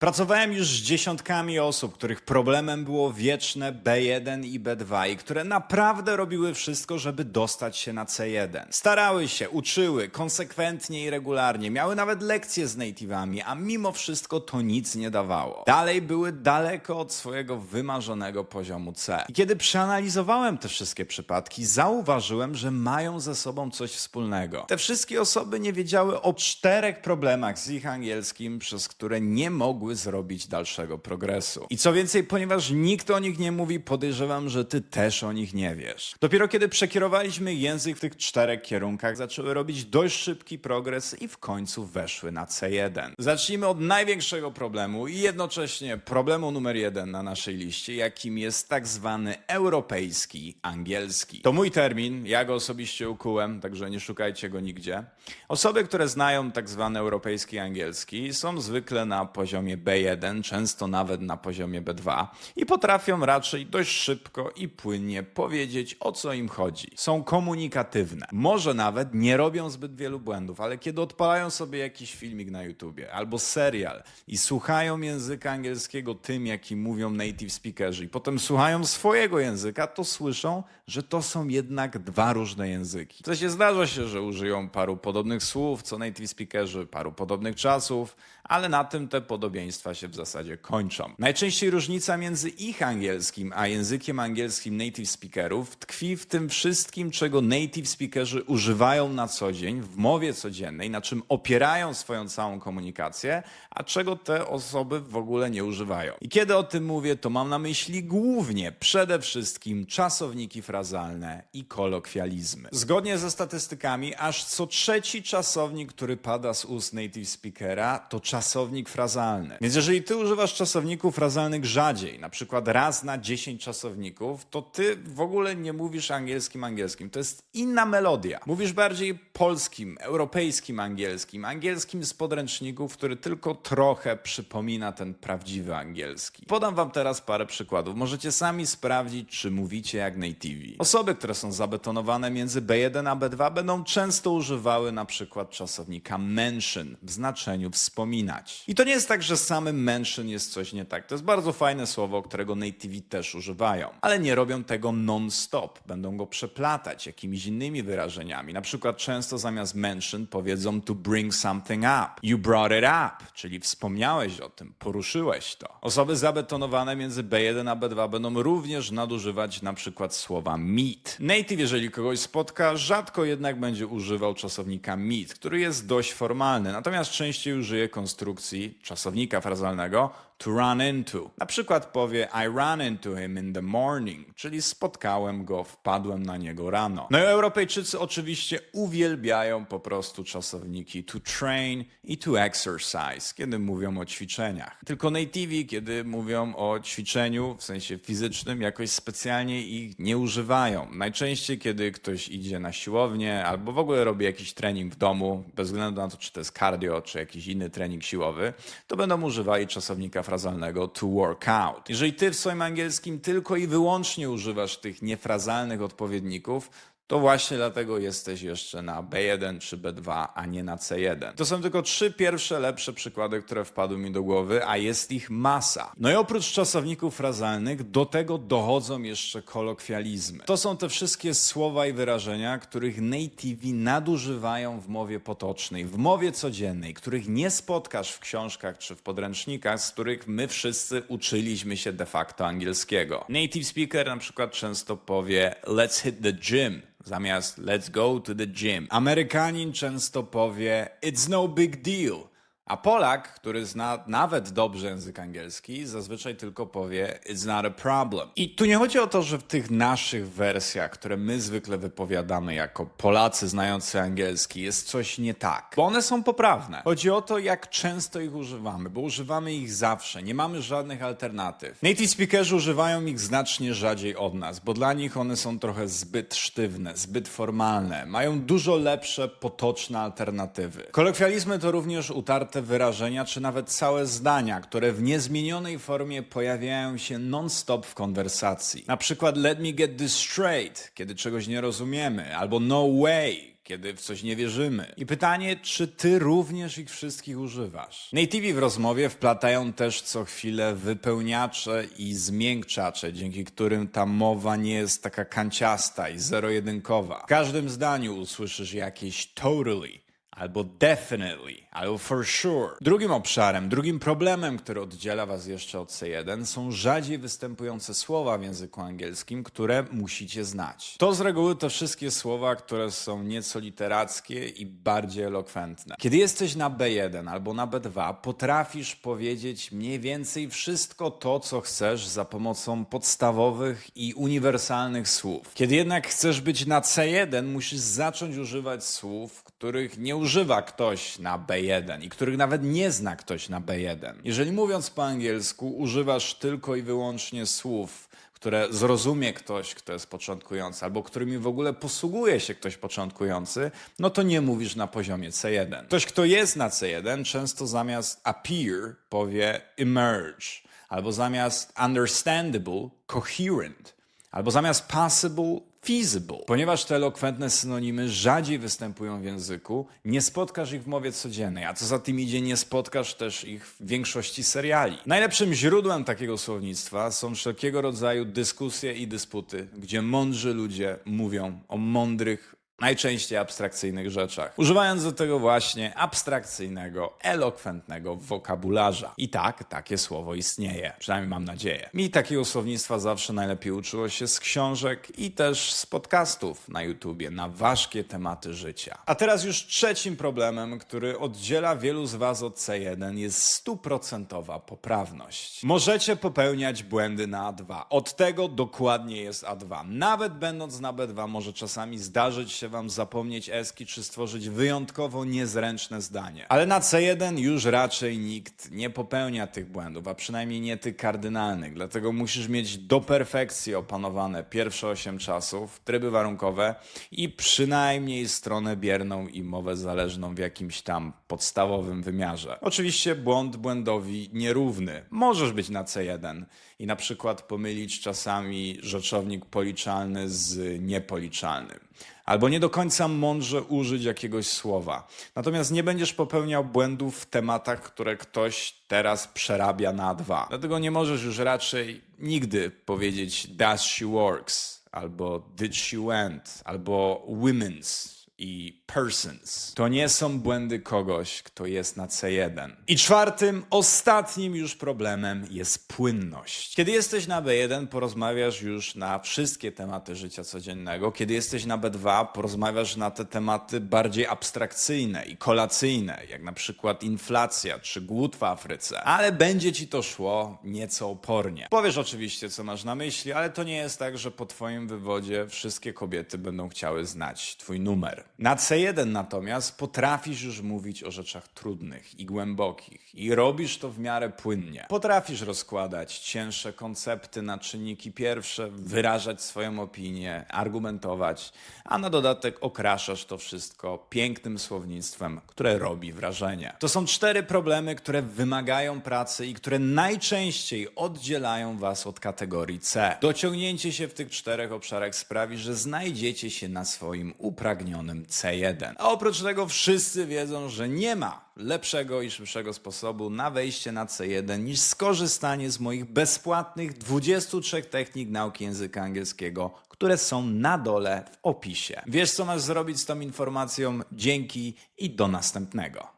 Pracowałem już z dziesiątkami osób, których problemem było wieczne B1 i B2 i które naprawdę robiły wszystko, żeby dostać się na C1. Starały się, uczyły konsekwentnie i regularnie, miały nawet lekcje z native'ami, a mimo wszystko to nic nie dawało. Dalej były daleko od swojego wymarzonego poziomu C. I kiedy przeanalizowałem te wszystkie przypadki, zauważyłem, że mają ze sobą coś wspólnego. Te wszystkie osoby nie wiedziały o czterech problemach z ich angielskim, przez które nie mogły zrobić dalszego progresu. I co więcej, ponieważ nikt o nich nie mówi, podejrzewam, że ty też o nich nie wiesz. Dopiero kiedy przekierowaliśmy język w tych czterech kierunkach, zaczęły robić dość szybki progres i w końcu weszły na C1. Zacznijmy od największego problemu i jednocześnie problemu numer jeden na naszej liście, jakim jest tak zwany europejski angielski. To mój termin, ja go osobiście ukułem, także nie szukajcie go nigdzie. Osoby, które znają tak zwany europejski angielski, są zwykle na poziomie B1, często nawet na poziomie B2 i potrafią raczej dość szybko i płynnie powiedzieć o co im chodzi. Są komunikatywne. Może nawet nie robią zbyt wielu błędów, ale kiedy odpalają sobie jakiś filmik na YouTubie albo serial i słuchają języka angielskiego tym, jaki mówią native speakerzy i potem słuchają swojego języka, to słyszą, że to są jednak dwa różne języki. To się zdarza się, że użyją paru podobnych słów co native speakerzy, paru podobnych czasów, ale na tym te podobieństwa się w zasadzie kończą. Najczęściej różnica między ich angielskim a językiem angielskim native speakerów tkwi w tym wszystkim, czego native speakerzy używają na co dzień w mowie codziennej, na czym opierają swoją całą komunikację, a czego te osoby w ogóle nie używają. I kiedy o tym mówię, to mam na myśli głównie przede wszystkim czasowniki frazalne i kolokwializmy. Zgodnie ze statystykami, aż co trzeci czasownik, który pada z ust native speakera, to czasownik frazalny. Więc jeżeli ty używasz czasowników frazalnych rzadziej, na przykład raz na 10 czasowników, to ty w ogóle nie mówisz angielskim angielskim. To jest inna melodia. Mówisz bardziej polskim, europejskim angielskim, angielskim z podręczników, który tylko trochę przypomina ten prawdziwy angielski. Podam wam teraz parę przykładów. Możecie sami sprawdzić, czy mówicie jak nativi. Osoby, które są zabetonowane między B1 a B2 będą często używały na przykład czasownika mention w znaczeniu wspominać. I to nie jest tak, że samym mention jest coś nie tak. To jest bardzo fajne słowo, którego nativi też używają. Ale nie robią tego non-stop. Będą go przeplatać jakimiś innymi wyrażeniami. Na przykład często zamiast mention powiedzą to bring something up. You brought it up, czyli wspomniałeś o tym, poruszyłeś to. Osoby zabetonowane między B1 a B2 będą również nadużywać na przykład słowa meet. Native, jeżeli kogoś spotka, rzadko jednak będzie używał czasownika meet, który jest dość formalny, natomiast częściej użyje konstrukcji czasownika frazalnego to run into. Na przykład powie I ran into him in the morning, czyli spotkałem go, wpadłem na niego rano. No i Europejczycy oczywiście uwielbiają po prostu czasowniki to train i to exercise, kiedy mówią o ćwiczeniach. Tylko nativi, kiedy mówią o ćwiczeniu w sensie fizycznym, jakoś specjalnie ich nie używają. Najczęściej, kiedy ktoś idzie na siłownię albo w ogóle robi jakiś trening w domu, bez względu na to, czy to jest cardio, czy jakiś inny trening siłowy, to będą używali czasownika frazalnego to work out. Jeżeli ty w swoim angielskim tylko i wyłącznie używasz tych niefrazalnych odpowiedników, to właśnie dlatego jesteś jeszcze na B1 czy B2, a nie na C1. To są tylko trzy pierwsze lepsze przykłady, które wpadły mi do głowy, a jest ich masa. No i oprócz czasowników frazalnych, do tego dochodzą jeszcze kolokwializmy. To są te wszystkie słowa i wyrażenia, których nativi nadużywają w mowie potocznej, w mowie codziennej, których nie spotkasz w książkach czy w podręcznikach, z których my wszyscy uczyliśmy się de facto angielskiego. Native speaker na przykład często powie let's hit the gym, zamiast let's go to the gym. Amerykanin często powie it's no big deal. A Polak, który zna nawet dobrze język angielski, zazwyczaj tylko powie it's not a problem. I tu nie chodzi o to, że w tych naszych wersjach, które my zwykle wypowiadamy jako Polacy znający angielski, jest coś nie tak, bo one są poprawne. Chodzi o to, jak często ich używamy, bo używamy ich zawsze, nie mamy żadnych alternatyw. Native speakerzy używają ich znacznie rzadziej od nas, bo dla nich one są trochę zbyt sztywne, zbyt formalne, mają dużo lepsze, potoczne alternatywy. Kolokwializmy to również utarte wyrażenia, czy nawet całe zdania, które w niezmienionej formie pojawiają się non-stop w konwersacji. Na przykład let me get this straight, kiedy czegoś nie rozumiemy, albo no way, kiedy w coś nie wierzymy. I pytanie, czy ty również ich wszystkich używasz? Nativi w rozmowie wplatają też co chwilę wypełniacze i zmiękczacze, dzięki którym ta mowa nie jest taka kanciasta i zero-jedynkowa. W każdym zdaniu usłyszysz jakieś totally, albo definitely, albo for sure. Drugim obszarem, drugim problemem, który oddziela was jeszcze od C1 są rzadziej występujące słowa w języku angielskim, które musicie znać. To z reguły te wszystkie słowa, które są nieco literackie i bardziej elokwentne. Kiedy jesteś na B1 albo na B2, potrafisz powiedzieć mniej więcej wszystko to, co chcesz za pomocą podstawowych i uniwersalnych słów. Kiedy jednak chcesz być na C1, musisz zacząć używać słów, których nie używa ktoś na B1 i których nawet nie zna ktoś na B1. Jeżeli mówiąc po angielsku używasz tylko i wyłącznie słów, które zrozumie ktoś, kto jest początkujący, albo którymi w ogóle posługuje się ktoś początkujący, no to nie mówisz na poziomie C1. Ktoś, kto jest na C1, często zamiast appear powie emerge, albo zamiast understandable coherent, albo zamiast possible feasible. Ponieważ te elokwentne synonimy rzadziej występują w języku, nie spotkasz ich w mowie codziennej, a co za tym idzie, nie spotkasz też ich w większości seriali. Najlepszym źródłem takiego słownictwa są wszelkiego rodzaju dyskusje i dysputy, gdzie mądrzy ludzie mówią o mądrych, najczęściej abstrakcyjnych rzeczach, używając do tego właśnie abstrakcyjnego, elokwentnego wokabularza. I tak, takie słowo istnieje, przynajmniej mam nadzieję. Mi takiego słownictwa zawsze najlepiej uczyło się z książek i też z podcastów na YouTubie na ważkie tematy życia. A teraz już trzecim problemem, który oddziela wielu z Was od C1 jest stuprocentowa poprawność. Możecie popełniać błędy na A2. Od tego dokładnie jest A2. Nawet będąc na B2 może czasami zdarzyć się Wam zapomnieć eski czy stworzyć wyjątkowo niezręczne zdanie. Ale na C1 już raczej nikt nie popełnia tych błędów, a przynajmniej nie tych kardynalnych. Dlatego musisz mieć do perfekcji opanowane pierwsze 8 czasów, tryby warunkowe i przynajmniej stronę bierną i mowę zależną w jakimś tam podstawowym wymiarze. Oczywiście błąd błędowi nierówny. Możesz być na C1 i na przykład pomylić czasami rzeczownik policzalny z niepoliczalnym. Albo nie do końca mądrze użyć jakiegoś słowa. Natomiast nie będziesz popełniał błędów w tematach, które ktoś teraz przerabia na dwa. Dlatego nie możesz już raczej nigdy powiedzieć does she works, albo did she went, albo women's i persons. To nie są błędy kogoś, kto jest na C1. I czwartym, ostatnim już problemem jest płynność. Kiedy jesteś na B1, porozmawiasz już na wszystkie tematy życia codziennego. Kiedy jesteś na B2, porozmawiasz na te tematy bardziej abstrakcyjne i kolacyjne, jak na przykład inflacja czy głód w Afryce. Ale będzie ci to szło nieco opornie. Powiesz oczywiście, co masz na myśli, ale to nie jest tak, że po twoim wywodzie wszystkie kobiety będą chciały znać twój numer. Na C1 natomiast potrafisz już mówić o rzeczach trudnych i głębokich i robisz to w miarę płynnie. Potrafisz rozkładać cięższe koncepty na czynniki pierwsze, wyrażać swoją opinię, argumentować, a na dodatek okraszasz to wszystko pięknym słownictwem, które robi wrażenie. To są cztery problemy, które wymagają pracy i które najczęściej oddzielają was od kategorii C. Dociągnięcie się w tych czterech obszarach sprawi, że znajdziecie się na swoim upragnionym C1. A oprócz tego wszyscy wiedzą, że nie ma lepszego i szybszego sposobu na wejście na C1 niż skorzystanie z moich bezpłatnych 23 technik nauki języka angielskiego, które są na dole w opisie. Wiesz, co masz zrobić z tą informacją? Dzięki i do następnego.